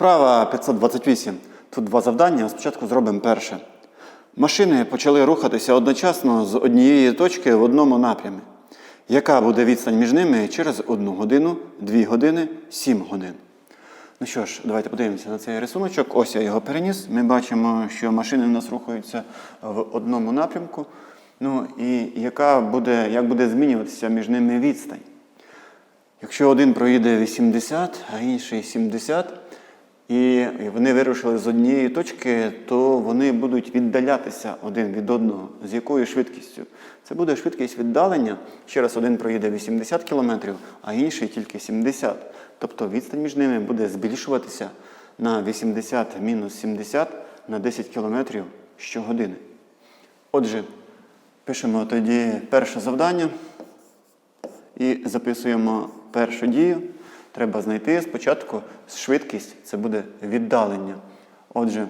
Вправа 528. Тут два завдання. Спочатку зробимо перше. Машини почали рухатися одночасно з однієї точки в одному напрямі. Яка буде відстань між ними через 1 годину, 2 години, 7 годин? Ну що ж, давайте подивимося на цей рисуночок. Ось я його переніс. Ми бачимо, що машини в нас рухаються в одному напрямку. Ну і яка буде, як буде змінюватися між ними відстань? Якщо один проїде 80, а інший 70, і вони вирушили з однієї точки, то вони будуть віддалятися один від одного. З якою швидкістю? Це буде швидкість віддалення. Ще раз один проїде 80 км, а інший тільки 70. Тобто відстань між ними буде збільшуватися на 80 мінус 70 на 10 км щогодини. Отже, пишемо тоді перше завдання. І записуємо першу дію. Треба знайти спочатку швидкість, це буде віддалення. Отже,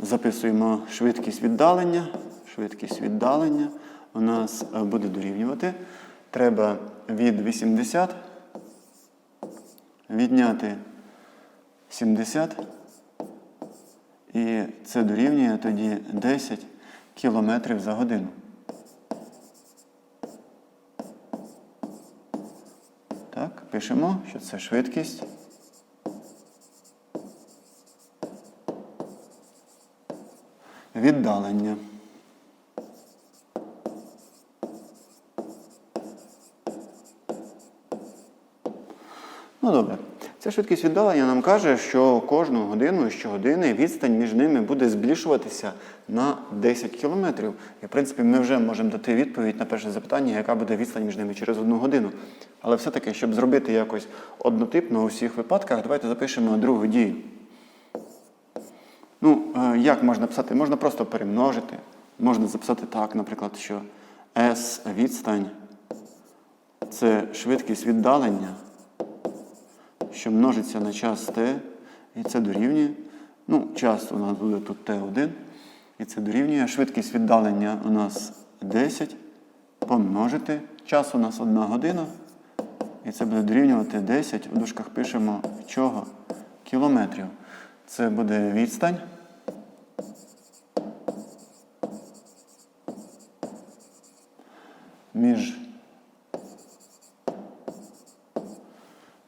записуємо швидкість віддалення. Швидкість віддалення у нас е, буде дорівнювати. Треба від 80 відняти 70. І це дорівнює тоді 10 км за годину. Так, пишемо, що це швидкість. Віддалення. Ну добре. Ця швидкість віддалення нам каже, що кожну годину щогодини відстань між ними буде збільшуватися на 10 кілометрів. І в принципі ми вже можемо дати відповідь на перше запитання, яка буде відстань між ними через одну годину. Але все-таки, щоб зробити якось однотипно у всіх випадках, давайте запишемо другу дію. Ну, е, як можна писати? Можна просто перемножити. Можна записати так, наприклад, що S відстань це швидкість віддалення що множиться на час t, і це дорівнює. Ну, час у нас буде тут t1, і це дорівнює. Швидкість віддалення у нас 10 помножити. Час у нас 1 година. І це буде дорівнювати 10. У дужках пишемо чого? Кілометрів. Це буде відстань. Між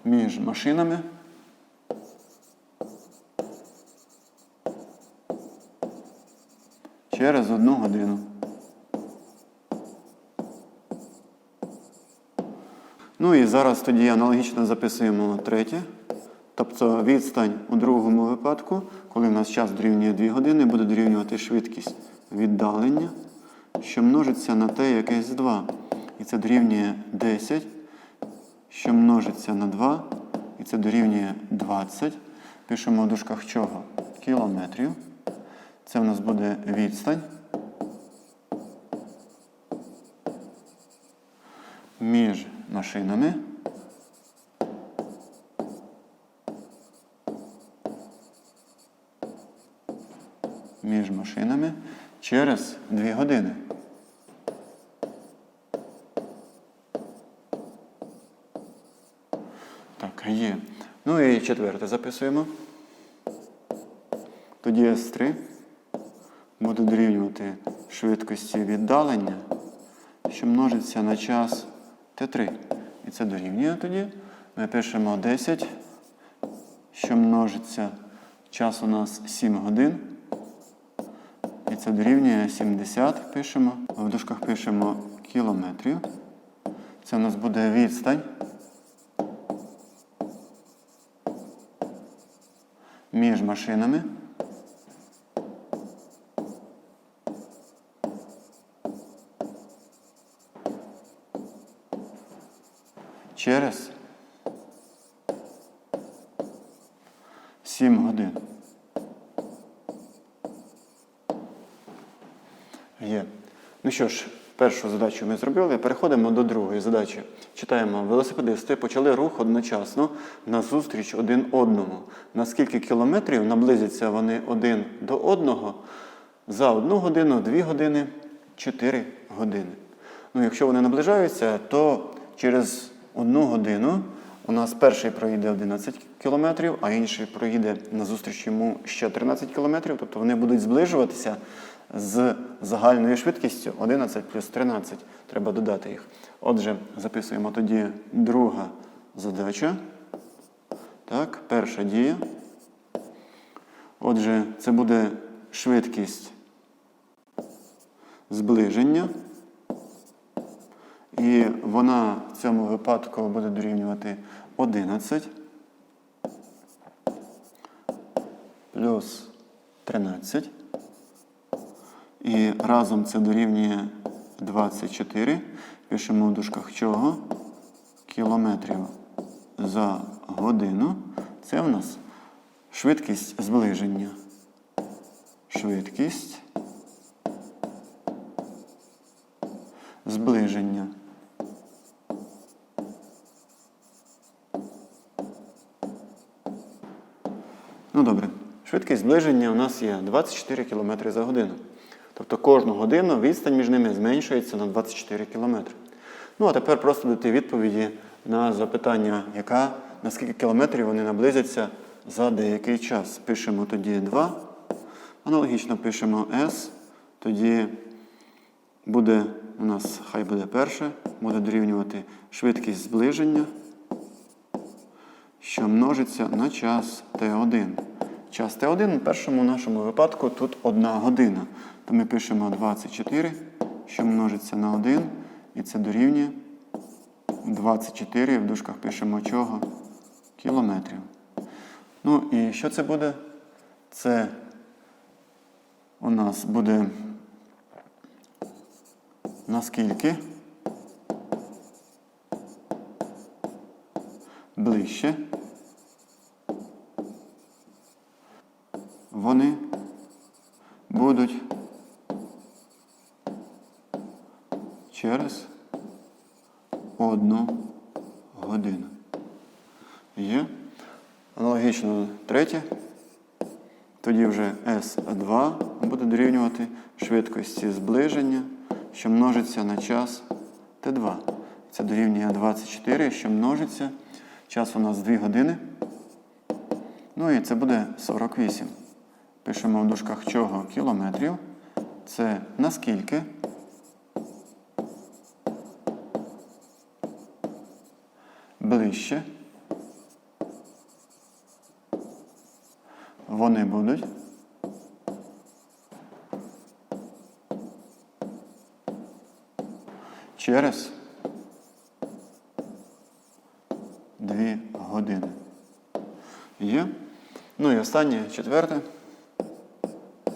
між машинами. Через одну годину. Ну і зараз тоді аналогічно записуємо третє. Тобто відстань у другому випадку, коли в нас час дорівнює 2 години, буде дорівнювати швидкість віддалення, що множиться на t якесь 2. І це дорівнює 10 що множиться на 2, і це дорівнює 20. Пишемо в дужках чого? Кілометрів. Це в нас буде відстань. Між машинами. Між машинами через 2 години. Так, є. Ну і четверте записуємо. Тоді S3 буде дорівнювати швидкості віддалення, що множиться на час Т3. І це дорівнює тоді. Ми пишемо 10, що множиться час у нас 7 годин. І це дорівнює 70, пишемо. В дужках пишемо кілометрів. Це у нас буде відстань. Між машинами. Через 7 годин. Є. Ну що ж, першу задачу ми зробили. Переходимо до другої задачі. Читаємо, велосипедисти почали рух одночасно назустріч один одному. На скільки кілометрів наблизяться вони один до одного за одну годину, дві години, чотири години. Ну, якщо вони наближаються, то через одну годину у нас перший проїде 11 км, а інший проїде назустріч йому ще 13 км, тобто вони будуть зближуватися з загальною швидкістю 11 плюс 13. Треба додати їх. Отже, записуємо тоді друга задача. Так, перша дія. Отже, це буде швидкість зближення. І вона в цьому випадку буде дорівнювати 11 плюс 13. І разом це дорівнює 24. Пишемо в дужках чого? Кілометрів за годину. Це в нас швидкість зближення. Швидкість зближення. Ну добре, швидкість зближення у нас є 24 км за годину. Тобто кожну годину відстань між ними зменшується на 24 км. Ну а тепер просто дати відповіді на запитання, яка, на скільки кілометрів вони наблизяться за деякий час. Пишемо тоді 2. Аналогічно пишемо S. Тоді буде у нас, хай буде перше, буде дорівнювати швидкість зближення, що множиться на час Т1. Час Т1 у першому нашому випадку тут 1 година. То ми пишемо 24, що множиться на 1, і це дорівнює 24, в дужках пишемо чого? Кілометрів. Ну і що це буде? Це у нас буде наскільки ближче вони будуть через одну годину. Є. Аналогічно третє. Тоді вже S2 буде дорівнювати швидкості зближення, що множиться на час Т2. Це дорівнює 24, що множиться. Час у нас 2 години. Ну і це буде 48. Пишемо в дужках чого кілометрів. Це наскільки ближче вони будуть через 2 години. Є. Ну і останнє, четверте.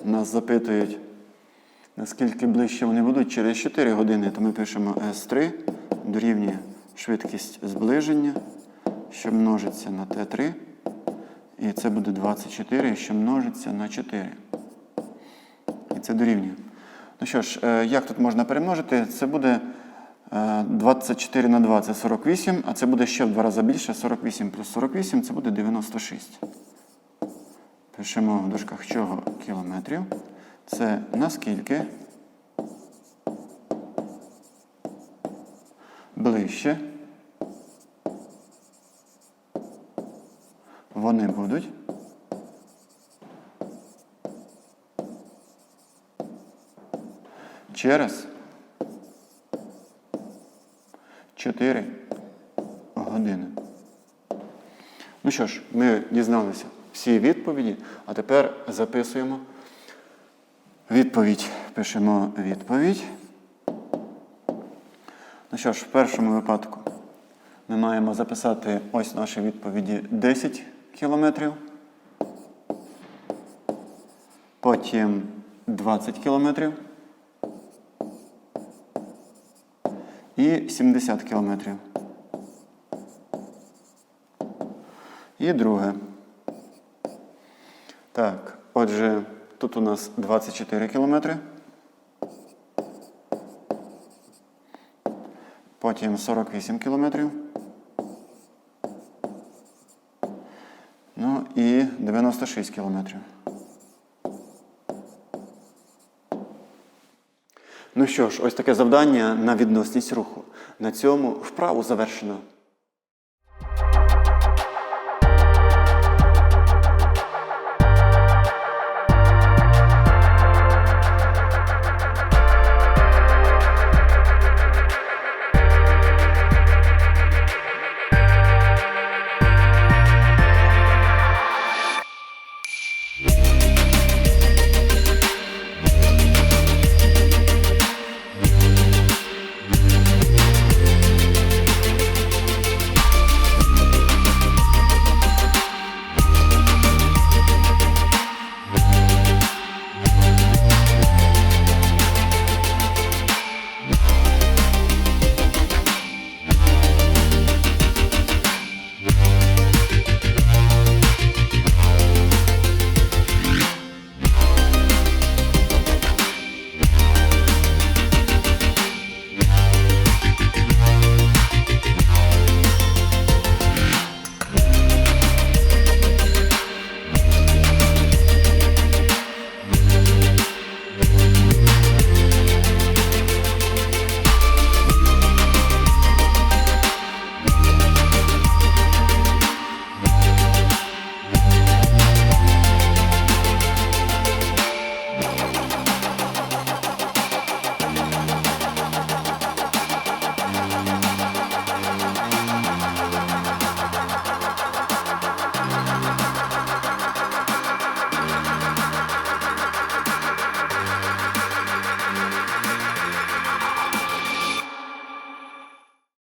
Нас запитують, наскільки ближче вони будуть через 4 години, то ми пишемо S3 дорівнює швидкість зближення, що множиться на Т3. І це буде 24, що множиться на 4. І це дорівнює. Ну що ж, е, як тут можна перемножити? Це буде е, 24 на 2 це 48, а це буде ще в два рази більше. 48 плюс 48 це буде 96. Пишемо в дужках чого кілометрів. Це наскільки ближче вони будуть через 4 години. Ну що ж, ми дізналися всі відповіді, а тепер записуємо відповідь. Пишемо відповідь. Ну що ж, в першому випадку ми маємо записати ось наші відповіді 10 кілометрів. Потім 20 кілометрів. І 70 кілометрів. І друге. Так, отже, тут у нас 24 кілометри. Потім 48 кілометрів. Ну і 96 кілометрів. Ну що ж, ось таке завдання на відносність руху. На цьому вправу завершено.